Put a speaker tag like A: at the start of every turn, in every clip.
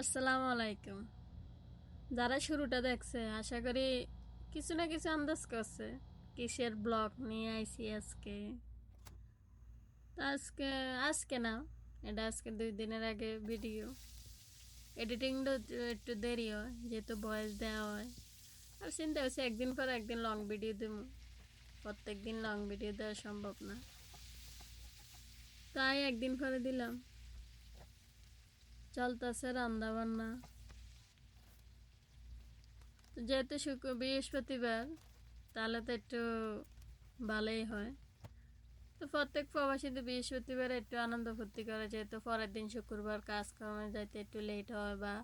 A: আসসালামু আলাইকুম। যারা শুরুটা দেখছে, আশা করি কিছু না কিছু আন্দাজ করছে। কিসের ব্লগ নিয়ে আইছি আজকে? আজকে আজকে না, এটা আজকে দুই দিনের আগে ভিডিও। এডিটিংটা একটু দেরি হয়, যেহেতু বয়স দেওয়া হয়। আর চিন্তা হচ্ছে একদিন পর একদিন লং ভিডিও দেবো প্রত্যেক দিন লং ভিডিও দেওয়া সম্ভব না। তাই একদিন পরে দিলাম। চলতেছে রান্না বান্না। যেহেতু শুক্র বৃহস্পতিবার, তাহলে তো একটু ভালোই হয়। তো প্রত্যেক প্রবাসীতে বৃহস্পতিবার একটু আনন্দ ফুর্তি করে, যেহেতু পরের দিন শুক্রবার কাজকর্মে যাইতে একটু লেট হয় বা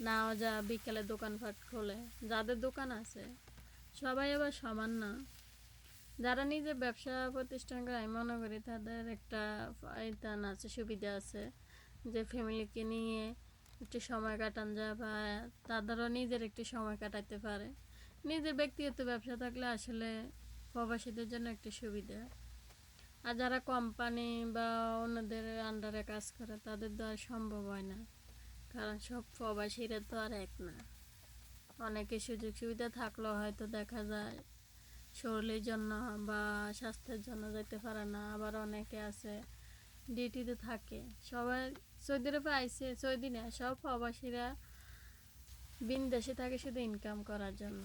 A: নাও যা বিকেলে দোকানপাট খোলে। যাদের দোকান আছে, সবাই আবার সমান না। যারা নিজে ব্যবসা প্রতিষ্ঠান করে, আমি মনে করি তাদের একটা ফায়দান আছে, সুবিধা আছে। যে ফ্যামিলিকে নিয়ে একটু সময় কাটান যায় বা তাদেরও নিজের একটু সময় কাটাতে পারে। নিজের ব্যক্তিগত ব্যবসা থাকলে আসলে প্রবাসীদের জন্য একটি সুবিধা। আর যারা কোম্পানি বা অন্যদের আন্ডারে কাজ করে, তাদের আর সম্ভব হয় না। কারণ সব প্রবাসীরা তো আর এক না। অনেকে সুযোগ সুবিধা থাকলেও হয়তো দেখা যায় শরীরের জন্য বা স্বাস্থ্যের জন্য যেতে পারে না। আবার অনেকে আছে ডিউটিতে থাকে। সবাই সৌদি আরবে আইসে, সৌদি না, সব প্রবাসীরা বিন দেশে থাকে শুধু ইনকাম করার জন্য।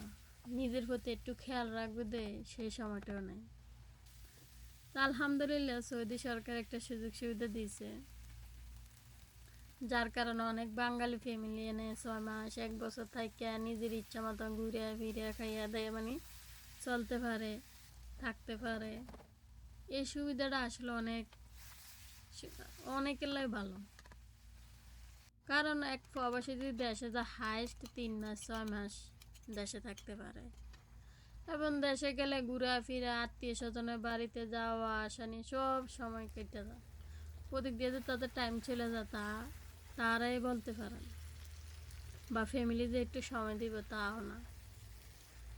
A: নিজের প্রতি একটু খেয়াল রাখবে দে, সেই সময়টাও নেই। আলহামদুলিল্লাহ সৌদি সরকার একটা সুযোগ সুবিধা দিয়েছে। যার কারণে অনেক বাঙালি ফ্যামিলি এনে ছয় মাস, এক বছর থাকে নিজের ইচ্ছা মতো ঘুরে ফিরে খাইয়া দেয় মানে চলতে পারে, থাকতে পারে। এই সুবিধাটা আসলে অনেক অনেকের ভালো। কারণ এক প্রবাসী যদি দেশে যা হাইস্ট তিন মাস, ছয় মাস দেশে থাকতে পারে। এবং দেশে গেলে ঘুরা ফিরা আত্মীয় স্বজনের বাড়িতে যাওয়া, আসা নিয়ে সব সময় কেটে যায়। প্রতিক দিয়ে তাদের টাইম চলে যায়, তা তারাই বলতে পারেন বা ফ্যামিলি যে একটু সময় দিব, তাও না।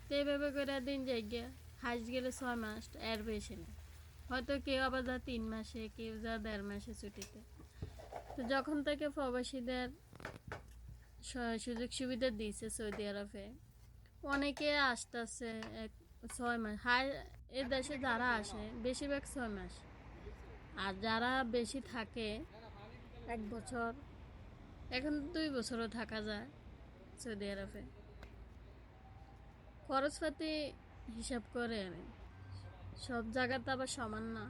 A: তো এইভাবে করে দিন যাই গিয়ে হাইস্ট গেলে ছয় মাস, এর বেশি না। হয়তো কেউ আবার যা তিন মাসে, কেউ যা দেড় মাসে ছুটিতে। তো যখন থেকে প্রবাসীদের সুযোগ সুবিধা দিয়েছে সৌদি আরবে, অনেকে আসতেছে এক ছয় মাস। হাই, এ দেশে যারা আসে, বেশিরভাগ ছয় মাস। আর যারা বেশি থাকে, এক বছর এখন দুই বছরও থাকা যায় সৌদি আরবে। খরচপাতি হিসাব করে আমি সব জায়গাতে আবার সমান না।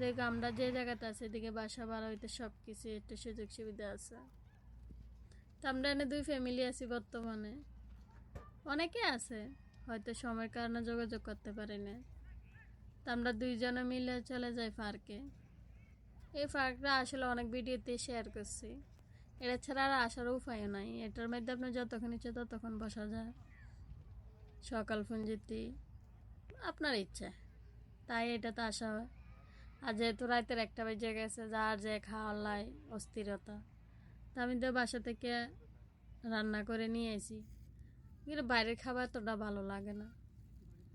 A: দেখ, আমরা যে জায়গাতে আছি, এদিকে বাসা ভাড়া হইতে সব কিছু একটু সুযোগ সুবিধা আছে। তো আমরা এনে দুই ফ্যামিলি আছি বর্তমানে। অনেকে আছে, হয়তো সময়ের কারণে যোগাযোগ করতে পারি না তো আমরা দুইজনে মিলে চলে যাই পার্কে। এই পার্কটা আসলে অনেক ভিডিওতে শেয়ার করছি। এটা ছাড়া আর আসার উপায় নাই। এটার মধ্যে আপনি যতক্ষণ ইচ্ছে ততক্ষণ বসা যায়। সকাল ফঞ্জিতি আপনার ইচ্ছা। তাই এটাতে আসা হয়। আর যেহেতু রাতের একটা বেজে গেছে, যার যে খাওয়ার লাই অস্থিরতা, তা আমি তো বাসা থেকে রান্না করে নিয়ে আসি কিন্তু বাইরের খাবার তোটা ভালো লাগে না।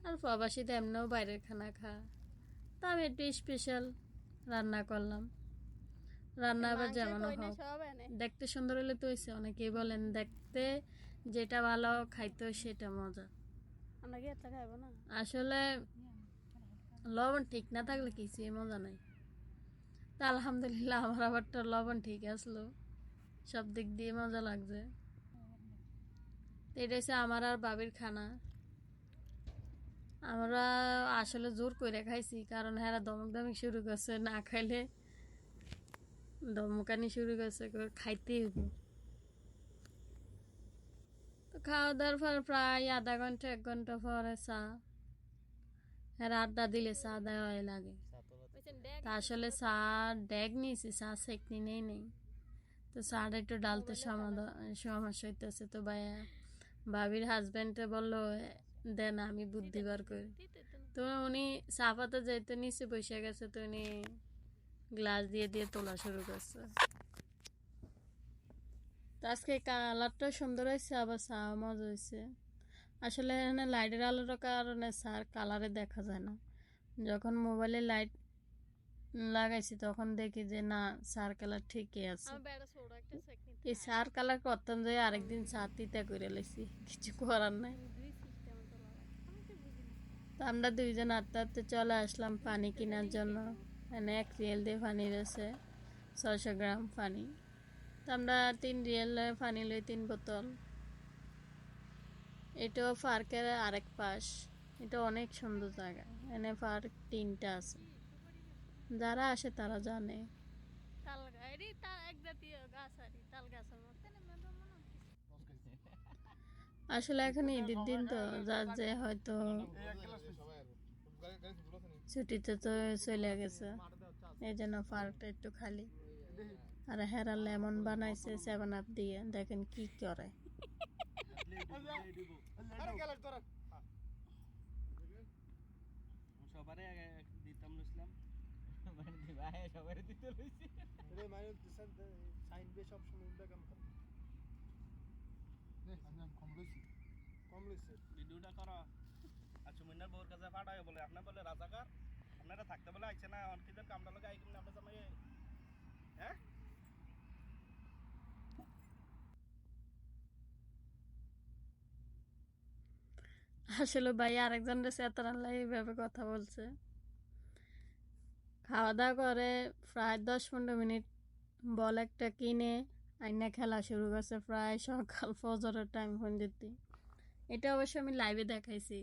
A: আর প্রবাসীতে এমনিও বাইরের খানা খা তা আমি একটু স্পেশাল রান্না করলাম। রান্না আবার যেমন হোক। দেখতে সুন্দর হলে তো হয়েছে অনেকেই বলেন দেখতে যেটা ভালো খাইতে সেটা মজা। আসলে লবণ ঠিক না থাকলে কিছুই মজা নাই। তা আলহামদুলিল্লাহ আমার আবারটা লবণ ঠিক আসলো। সব দিক দিয়ে মজা লাগছে। তো এটা হচ্ছে আমার আর বাবির খানা। আমরা আসলে জোর করে খাইছি কারণ হ্যাঁ দমক দমক শুরু করছে না খাইলে। দমকানি শুরু করছে করে খাইতেই হব তো খাওয়া দাওয়ার পর প্রায় আধা ঘণ্টা, এক ঘণ্টা পরে চা। হ্যাঁ আড্ডা দিলে চা দেওয়াই লাগে। তা আসলে চা ড্যাগ নিয়েছি, চা সেকনি নেই নেই। তো চাটা একটু ডালতে সমস্যা হইতেছে। তো ভাইয়া, ভাবির হাজব্যান্ডে বলল দেন আমি বুদ্ধি বার করি। তো উনি চা পাতা যেহেতু নিচে বসে গেছে, তো উনি গ্লাস দিয়ে দিয়ে তোলা শুরু করছে। তো আজকে কালারটা সুন্দর হয়েছে আবার চা মজা হয়েছে। আসলে এখানে লাইটের আলোর কারণে স্যার কালারে দেখা যায় না। যখন মোবাইলে লাইট লাগাইছি তখন দেখি যে না স্যার কালার ঠিকই আছে। এই সার কালার করতাম যে আরেকদিন সার তিতা করে লেছি কিছু করার নাই। আমরা দুইজন আটতে চলে আসলাম পানি কেনার জন্য। এখানে এক রিয়েল দিয়ে পানি রয়েছে। ছয়শো গ্রাম পানি তো আমরা তিন রিয়েল পানি লই তিন বোতল। এটাও পার্কের আরেক পাশ। এটা অনেক সুন্দর জায়গা। এখানে পার্ক তিনটা আছে। যারা আসে তারা জানে।
B: তাল গাছ এরি তা এক জাতীয় গাছ আরি তাল গাছের মতো না মনে মনে
A: আসলে এখন ঈদের দিন তো যার যে হয়তো ছুটিতে তো চলে গেছে। এই জন্য পার্কটা একটু খালি। আর হেরা লেমন বানাইছে সেভেন আপ দিয়ে। দেখেন কি করে।
C: দিতাম লইছিলাম। মানে লইছি। ভিডিওটা করো। বউর কাছে বলে, আপনার বলে রাজাকার, আপনারা থাকতে বলে আইছে না জামাই হ্যাঁ?
A: আসলে ভাই, আরেকজনের চেতনাল্লা এইভাবে কথা বলছে। খাওয়া দাওয়া করে প্রায় দশ পনেরো মিনিট, বল একটা কিনে, আইনা খেলা শুরু করছে প্রায় সকাল ফজরের টাইম পর্যন্ত এটা অবশ্য আমি লাইভে দেখাইছি।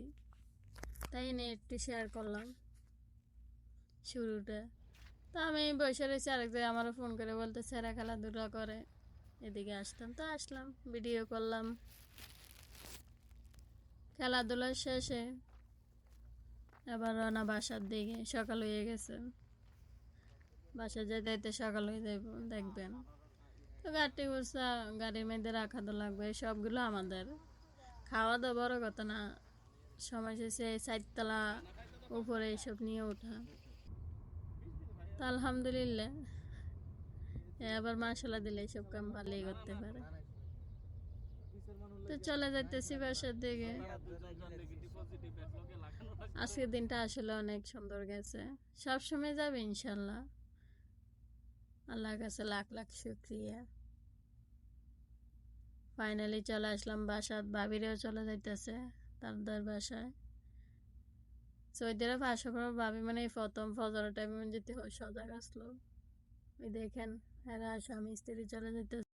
A: তাই নিয়ে একটু শেয়ার করলাম শুরুটা তো আমি বসে রয়েছি আরেকজন আমারও ফোন করে বলতে সেরা খেলাধুলা করে। এদিকে আসতাম, তো আসলাম ভিডিও করলাম। খেলাধুলা শেষে এবার রওনা বাসার দিকে, সকাল হয়ে গেছে। বাসা যেতে যেতে সকাল হয়ে যাইব, দেখবেন। তো গাড়ি বসা গাড়ির মধ্যে রাখা তো লাগবে, সবগুলো আমাদের। খাওয়া দাওয়া বড় কথা না সময় শেষে চারতলা উপরে এইসব নিয়ে ওঠা। তো আলহামদুলিল্লাহ। এবার মাসালা দিলে এইসব কাম ভালোই করতে পারে। তো চলে যাইতেছি বাসার দিকে। আজকের দিনটা আসলে অনেক সুন্দর গেছে। সব সময় যাবে ইনশাল্লাহ আল্লাহর কাছে লাখ লাখ শুক্রিয়া। ফাইনালি চলে আসলাম বাসাত ভাবিরেও চলে যাইতেছে। তাদের বাসায়। সৌদিরা পাশে পর ভাবি মানে প্রথম ফজরের টাইমে যেতে সজাগ আসলো। দেখেন, এরা স্বামী স্ত্রী চলে যেতে